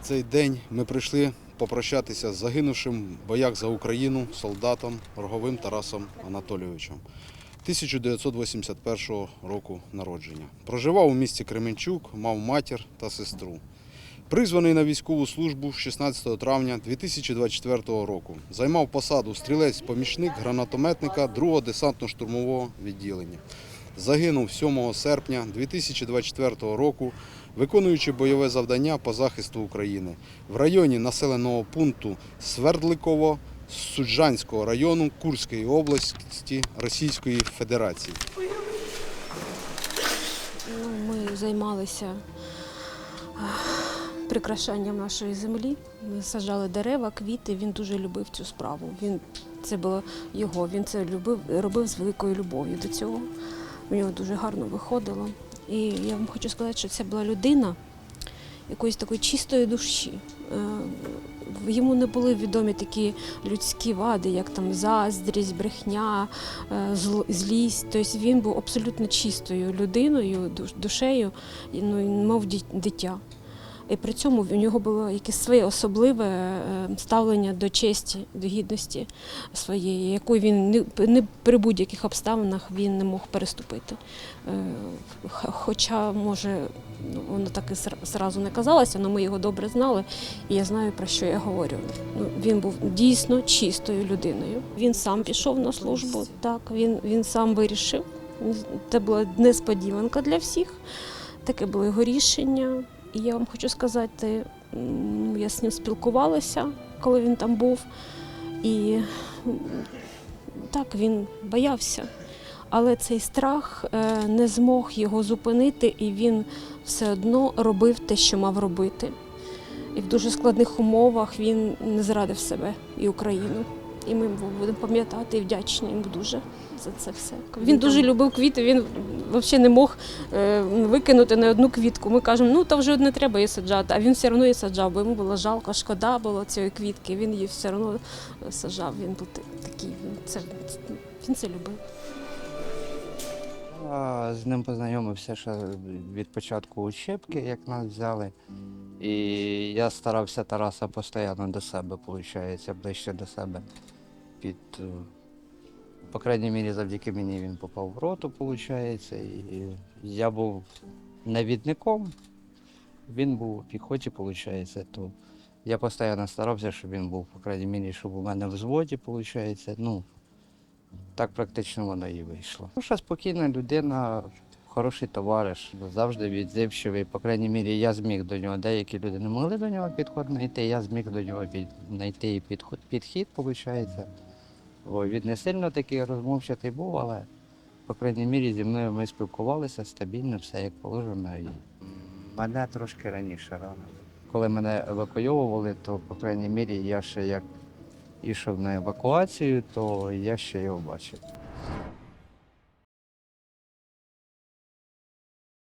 В цей день ми прийшли попрощатися з загинувшим в боях за Україну солдатом Роговим Тарасом Анатолійовичем 1981 року народження. Проживав у місті Кременчук, мав матір та сестру. Призваний на військову службу 16 травня 2024 року займав посаду стрілець-помічник гранатометника 2-го десантно-штурмового відділення. Загинув 7 серпня 2024 року, виконуючи бойове завдання по захисту України в районі населеного пункту Свердликово Суджанського району Курської області Російської Федерації. Ми займалися прикрашанням нашої землі. Ми саджали дерева, квіти. Він дуже любив цю справу. Він це було його. Він це любив, робив з великою любов'ю до цього. У нього дуже гарно виходило. І я вам хочу сказати, що це була людина якоїсь такої чистої душі. Е, Йому не були відомі такі людські вади, як там заздрість, брехня, е, зл- злість. Тобто він був абсолютно чистою людиною, душ- душею, ну, мов дитя. І при цьому у нього було якесь своє особливе е, ставлення до честі, до гідності своєї, яку він не, не при будь-яких обставинах він не мог переступити. Е, Хоча, може, ну, воно так і зразу не казалося, але ми його добре знали, і я знаю, про що я говорю. Ну, він був дійсно чистою людиною. Він сам пішов на службу, так, він, він сам вирішив. Це була несподіванка для всіх. Таке було його рішення. І я вам хочу сказати, я з ним спілкувалася, коли він там був. І так, він боявся. Але цей страх е, не змог його зупинити, і він все одно робив те, що мав робити. І в дуже складних умовах він не зрадив себе і Україну. І ми будемо пам'ятати і вдячні йому дуже за це все. Він дуже любив квіти, він взагалі не мог е, викинути не одну квітку. Ми кажемо, ну то вже не треба її саджати, а він все одно її саджав, бо йому було жалко, шкода було цієї квітки. Він її все одно саджав. Він був такий, він це, він це любив. З ним познайомився ще від початку учебки, як нас взяли. І я старався Тараса постійно до себе, виходить, ближче до себе. Під, е, по крайній мірі, завдяки мені він попав в роту, виходить. І я був навідником, він був у піхоті, виходить. То я постійно старався, щоб він був, по крайній мірі, щоб у мене в взводі, виходить. Ну, так практично воно і вийшло. Ну, що спокійна людина, хороший товариш, завжди відзивчивий. По крайній мірі, я зміг до нього. Деякі люди не могли до нього підход знайти, я зміг до нього знайти і підход, підхід, виходить. О, він не сильно такий розмовчатий був, але, по крайній мірі, зі мною ми спілкувалися стабільно, все як положено. І мене трошки раніше рано. Коли мене евакуйовували, то, по крайній мірі, я ще як ішов на евакуацію, то я ще його бачив.